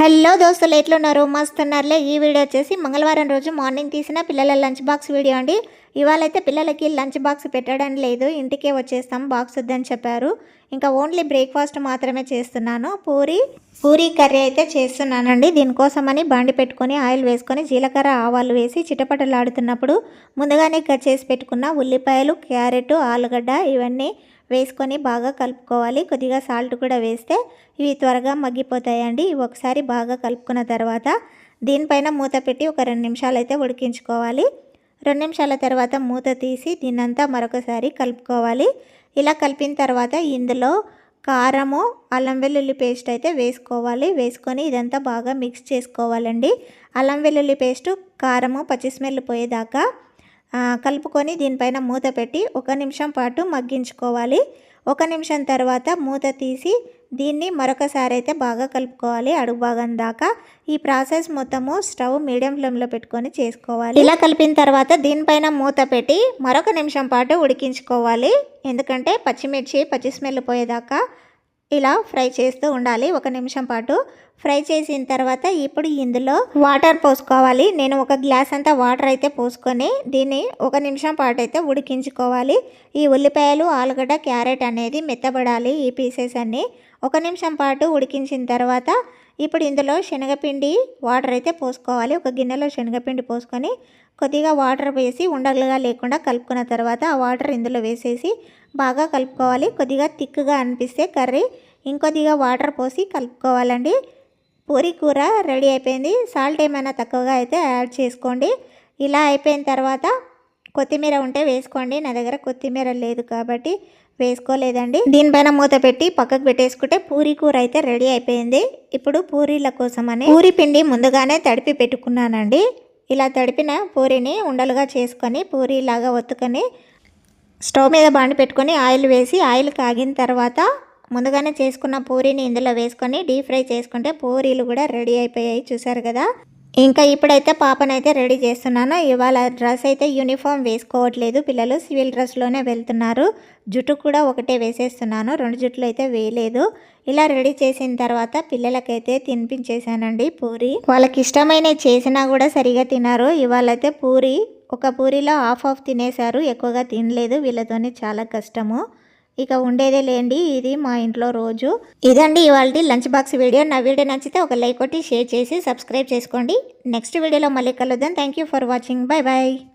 Hello దోస్తులు ఎట్లున్నారు? మస్తున్నారులే. ఈ వీడియో వచ్చేసి మంగళవారం రోజు మార్నింగ్ తీసిన పిల్లల లంచ్ బాక్స్ వీడియో అండి. ఇవాళ అయితే పిల్లలకి లంచ్ బాక్స్ పెట్టడం లేదు. ఇంటికే వచ్చేస్తాం బాక్స్ వద్దని చెప్పారు. ఇంకా ఓన్లీ బ్రేక్ఫాస్ట్ మాత్రమే చేస్తున్నాను. పూరి పూరి కర్రీ అయితే చేస్తున్నానండి. దీనికోసమని బండి పెట్టుకొని ఆయిల్ వేసుకొని జీలకర్ర ఆవాలు వేసి చిటపటలాడుతున్నప్పుడు ముందుగానే కట్ చేసి పెట్టుకున్న ఉల్లిపాయలు క్యారెట్ ఆలుగడ్డ ఇవన్నీ వేసుకొని బాగా కలుపుకోవాలి. కొద్దిగా సాల్ట్ కూడా వేస్తే ఇవి త్వరగా మగ్గిపోతాయండి. ఇవి ఒకసారి బాగా కలుపుకున్న తర్వాత దీనిపైన మూత పెట్టి ఒక రెండు నిమిషాలు అయితే ఉడికించుకోవాలి. రెండు నిమిషాల తర్వాత మూత తీసి దీన్నంతా మరొకసారి కలుపుకోవాలి. ఇలా కలిపిన తర్వాత ఇందులో కారము అల్లం వెల్లుల్లి పేస్ట్ అయితే వేసుకోవాలి. వేసుకొని ఇదంతా బాగా మిక్స్ చేసుకోవాలండి. అల్లం వెల్లుల్లి పేస్టు కారము పచ్చి స్మెల్ పోయేదాకా కలుపుకొని దీనిపైన మూత పెట్టి ఒక నిమిషం పాటు మగ్గించుకోవాలి. ఒక నిమిషం తర్వాత మూత తీసి దీన్ని మరొకసారి అయితే బాగా కలుపుకోవాలి. అడుగు భాగం దాకా ఈ ప్రాసెస్ మొత్తము స్టవ్ మీడియం ఫ్లేమ్లో పెట్టుకొని చేసుకోవాలి. ఇలా కలిపిన తర్వాత దీనిపైన మూత పెట్టి మరొక నిమిషం పాటు ఉడికించుకోవాలి. ఎందుకంటే పచ్చిమిర్చి పచ్చి స్మెల్ పోయేదాకా ఇలా ఫ్రై చేస్తూ ఉండాలి. ఒక నిమిషం పాటు ఫ్రై చేసిన తర్వాత ఇప్పుడు ఇందులో వాటర్ పోసుకోవాలి. నేను ఒక గ్లాస్ అంతా వాటర్ అయితే పోసుకొని దీన్ని ఒక నిమిషం పాటు అయితే ఉడికించుకోవాలి. ఈ ఉల్లిపాయలు ఆలుగడ్డ క్యారెట్ అనేది మెత్తబడాలి ఈ పీసెస్ అన్నీ. ఒక నిమిషం పాటు ఉడికించిన తర్వాత ఇప్పుడు ఇందులో శనగపిండి వాటర్ అయితే పోసుకోవాలి. ఒక గిన్నెలో శనగపిండి పోసుకొని కొద్దిగా వాటర్ వేసి ఉండలుగా లేకుండా కలుపుకున్న తర్వాత ఆ వాటర్ ఇందులో వేసేసి బాగా కలుపుకోవాలి. కొద్దిగా థిక్గా అనిపిస్తే కర్రీ ఇంకొద్దిగా వాటర్ పోసి కలుపుకోవాలండి. పూరి కూర రెడీ అయిపోయింది. సాల్ట్ ఏమైనా తక్కువగా అయితే యాడ్ చేసుకోండి. ఇలా అయిపోయిన తర్వాత కొత్తిమీర ఉంటే వేసుకోండి. నా దగ్గర కొత్తిమీర లేదు కాబట్టి వేసుకోలేదండి. దీనిపైన మూత పెట్టి పక్కకు పెట్టేసుకుంటే పూరి కూర అయితే రెడీ అయిపోయింది. ఇప్పుడు పూరీల కోసమని పూరి పిండి ముందుగానే తడిపి పెట్టుకున్నానండి. ఇలా తడిపిన పూరిని ఉండలుగా చేసుకొని పూరిలాగా ఒత్తుకొని స్టవ్ మీద బాండి పెట్టుకొని ఆయిల్ వేసి ఆయిల్ కాగిన తర్వాత ముందుగానే చేసుకున్న పూరీని ఇందులో వేసుకొని డీప్ ఫ్రై చేసుకుంటే పూరీలు కూడా రెడీ అయిపోయాయి. చూసారు కదా? ఇంకా ఇప్పుడైతే పాపనైతే రెడీ చేస్తున్నాను. ఇవాళ డ్రెస్ అయితే యూనిఫామ్ వేసుకోవట్లేదు. పిల్లలు సివిల్ డ్రెస్లోనే వెళ్తున్నారు. జుట్టు కూడా ఒకటే వేసేస్తున్నాను. రెండు జుట్లు అయితే వేయలేదు. ఇలా రెడీ చేసిన తర్వాత పిల్లలకైతే తినిపించేశానండి పూరి. వాళ్ళకి ఇష్టమైన చేసినా కూడా సరిగా తినారు. ఇవాళ అయితే పూరి ఒక పూరిలో హాఫ్ హాఫ్ తినేశారు. ఎక్కువగా తినలేదు. వీళ్ళతోనే చాలా కష్టము. ఇక ఉండేదే లేండి ఇది మా ఇంట్లో రోజు. ఇదండి ఇవాళ లంచ్ బాక్స్ వీడియో. నా వీడియో నచ్చితే ఒక లైక్ కొట్టి షేర్ చేసి సబ్స్క్రైబ్ చేసుకోండి. నెక్స్ట్ వీడియోలో మళ్ళీ కలుద్దాం. Thank you for watching. Bye bye.